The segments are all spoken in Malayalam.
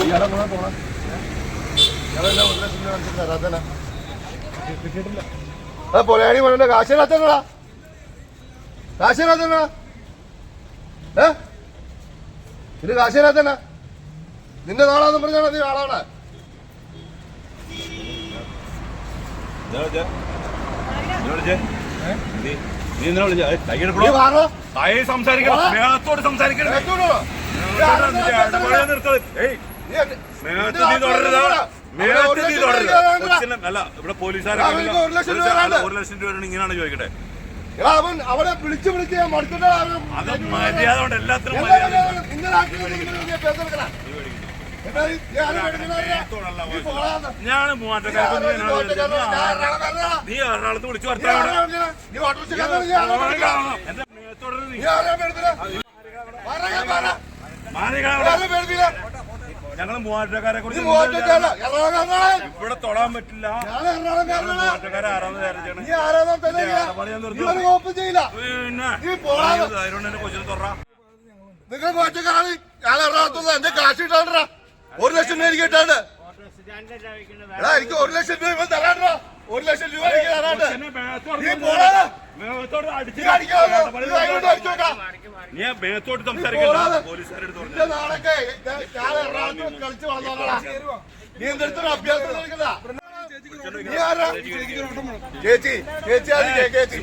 ഇയാളെ ആ പൊലയാണി പോണല്ലേ കാശിനാഥനാ ഏ ഇത് കാശിനാഥനാ നിന്റെ നാളാന്ന് പറഞ്ഞാണ് നീ ആളാണ് നീ എന്തിനാ വിളിച്ചേ? സംസാരിക്കണം സംസാരിക്കണം നീ നീ നീ നീ അല്ല ഇവിടെ പോലീസുകാരെ ഒരു ലക്ഷം രൂപ ഇങ്ങനെയാണ് ചോദിക്കട്ടെ അവൻ അവനെ വിളിച്ച് വിളിച്ച് ഞാൻ മടുത്തിട്ടാ അവൻ അത് മര്യാദ കൊണ്ട് എല്ലാത്തിനും എന്താ ഞങ്ങൾ മൂവാറ്റക്കാരെ കുറിച്ച്? ഇവിടെ തൊടാൻ പറ്റില്ല. ആരാധന പിന്നെ കൊച്ചിന് തുറ നിങ്ങൾ ഞാൻ എറണാകുളത്തുനിന്ന് എന്റെ കാശ് ഇട്ടാണ്ടാ ഒരു ലക്ഷം രൂപ എനിക്ക് ഇട്ടാണ്ട് എടാ എനിക്ക് ഒരു ലക്ഷം രൂപ തരാണ്ടാ ഒരു ലക്ഷം രൂപ നീ. മേത്തോട്ട്. സംസാരിക്കണ്ട. പോലീസുകാരെടുത്ത് പറഞ്ഞു നാളൊക്കെ ഞാൻ ഞാൻ എറണാകുളത്ത് കളിച്ച് വളർന്നോളാ നീ എന്തെടുത്തൊരു അഭ്യാസം ചേച്ചി ചേച്ചി അത് ചേച്ചി.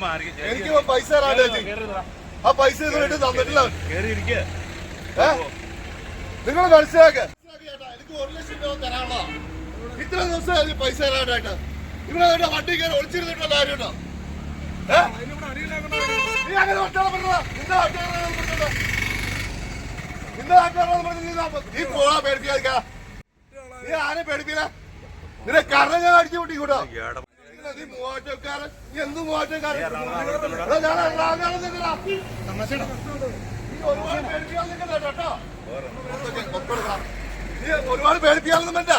എനിക്ക് പൈസ തരാണ്ട് ചേച്ചി. ആ പൈസ ഇതുവരെയായിട്ട് തന്നിട്ടില്ല നിങ്ങൾ മനസ്സിലാക്ക് എനിക്ക് ഒരു ലക്ഷം രൂപ തരാണോ ഇത്ര ദിവസം പൈസ തരാനായിട്ട്. ഇവിടെ ഇവിടെ വണ്ടി കയറി ഒളിച്ചിരുന്നിട്ടുള്ള കാര്യമുണ്ടോ? നീ അങ്ങനെ ഒറ്റാളെ പറഞ്ഞതാ നിന്റെ പറഞ്ഞത് നിന്റെ പറഞ്ഞത് നീ പോവാ പേടിപ്പിക്കാതിരിക്കാ. നീ ആരെ പേടിപ്പില്ല നിന്റെ കറ ഞാൻ അടിച്ചു കൂട്ടി കൂട്ടോ. നീ മൂവാറ്റക്കാരൻ നീ എന്ത് മൂവാറ്റക്കാരൻ ഞാൻ എറണാകുളം നിൽക്കടാ. നീ ഒരുപാട് പേടിപ്പിക്കാൻ നിൽക്കണ്ട കേട്ടോ. നീ ഒരുപാട് പേടിപ്പിക്കാനൊന്നും വേണ്ട.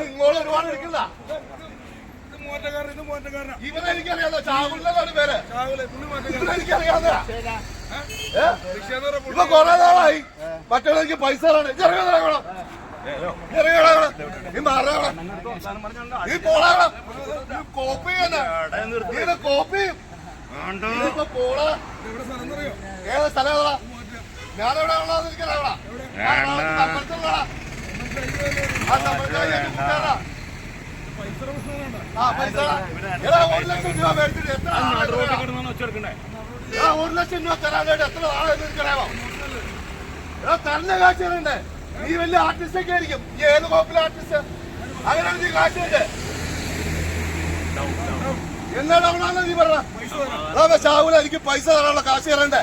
നീ ഇങ്ങോട്ട് ഒരുപാട് പേര് എനിക്കറിയാവുന്ന ഇപ്പൊ കൊറേ നാളായി. മറ്റുള്ളവർക്ക് പൈസ തരാണ് നീ മാറാ നീ പോടാ നീ കോപ്പി കോപ്പി ഇപ്പൊ ഏത് സ്ഥലം ഞാനെവിടെ ഒരു ലക്ഷം രൂപ മേടിച്ചിട്ട് എത്ര ഒരു ലക്ഷം രൂപ തരാനായിട്ട് എത്ര ആളെന്ന് എടാ തരുന്ന കാശ് തരണ്ടേ നീ വലിയ ആർട്ടിസ്റ്റ് ഒക്കെ ആയിരിക്കും. നീ ഏത് കോപ്പിലെ ആർട്ടിസ്റ്റ് അങ്ങനെ നീ കാശുണ്ട് എന്നാ ഡൗണാന്ന് നീ പറഞ്ഞ ഷാഹുല എനിക്ക് പൈസ തരാനുള്ള കാശ് തരണ്ടേ?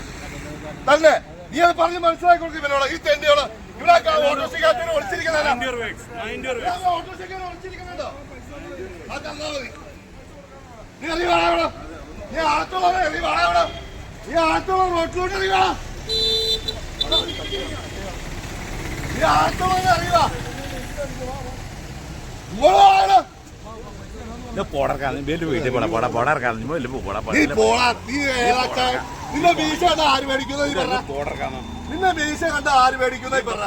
തന്നെ. നീ അത് പറഞ്ഞ് മനസ്സിലാക്കി കൊടുക്കും ഇവനോട്. ഈ തെണ്ടിയോട് ഇവിടെ ഓട്ടോറിക്ഷക്കാരത്തിന് ഒളിച്ചിരിക്കുന്നതല്ല ഓട്ടോറിക്ഷക്കാരൻ ഒളിച്ചിരിക്കുന്നുണ്ടോ അത് തന്നാ മതി. നീ അറിയ വേണം നീ ആത്തോളം നീ വേണം നീ ആത്തോളം റോട്ടിലോട്ട് അറിയാ നീ ആത്തോളം അറിയാ ഇവളാണ് പോടർക്കാന്ന് വലിയ വീട്ടിൽ പോടാ പോടാ പോടാർക്കാന്ന് വലിയ പോടാ പോടാ. പോടാ നീ ഏതാച്ചാ നിന്നെ വീശ കണ്ട ആര് മേടിക്കുന്ന നീ പറഞ്ഞ പോടർക്കാന്ന് നിന്നെ വീശ കണ്ട ആര് മേടിക്കുന്ന പറ. പറഞ്ഞ